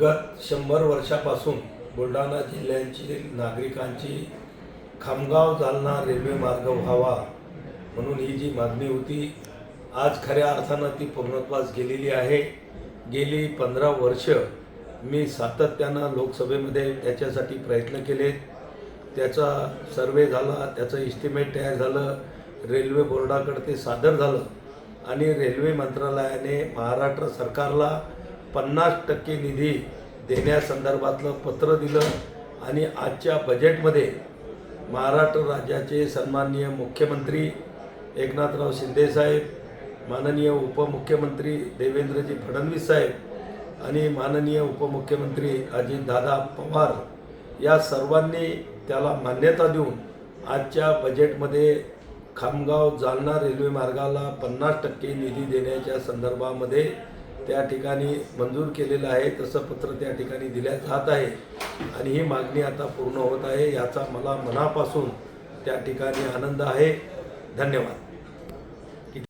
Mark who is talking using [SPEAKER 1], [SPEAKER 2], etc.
[SPEAKER 1] गत शंभर वर्षापासून बुलढाणा जिल्ह्यांची नागरिकांची खामगाव जालना रेल्वे मार्ग व्हावा म्हणून ही जी मागणी होती आज खऱ्या अर्थानं ती पूर्णत्वास गेलेली आहे. गेली पंधरा वर्ष मी सातत्यानं लोकसभेमध्ये त्याच्यासाठी प्रयत्न केले त्याचा सर्वे झाला त्याचं इस्टिमेट तयार झालं रेल्वे बोर्डाकडे ते सादर झालं आणि रेल्वे मंत्रालयाने महाराष्ट्र सरकारला पन्नास टक्के निधी देण्यासंदर्भातलं पत्र दिलं आणि आजच्या बजेटमध्ये महाराष्ट्र राज्याचे सन्माननीय मुख्यमंत्री एकनाथराव शिंदेसाहेब माननीय उपमुख्यमंत्री देवेंद्रजी फडणवीस साहेब आणि माननीय उपमुख्यमंत्री अजितदादा पवार या सर्वांनी त्याला मान्यता देऊन आजच्या बजेटमध्ये खामगाव जालना रेल्वे मार्गाला पन्नास टक्के निधी देण्याच्या संदर्भामध्ये त्या ठिकाणी मंजूर केलेलं आहे तसं पत्र त्या ठिकाणी दिल्या जात आहे. आणि ही मागणी आता पूर्ण होत आहे याचा मला मनापासून त्या ठिकाणी आनंद आहे. धन्यवाद.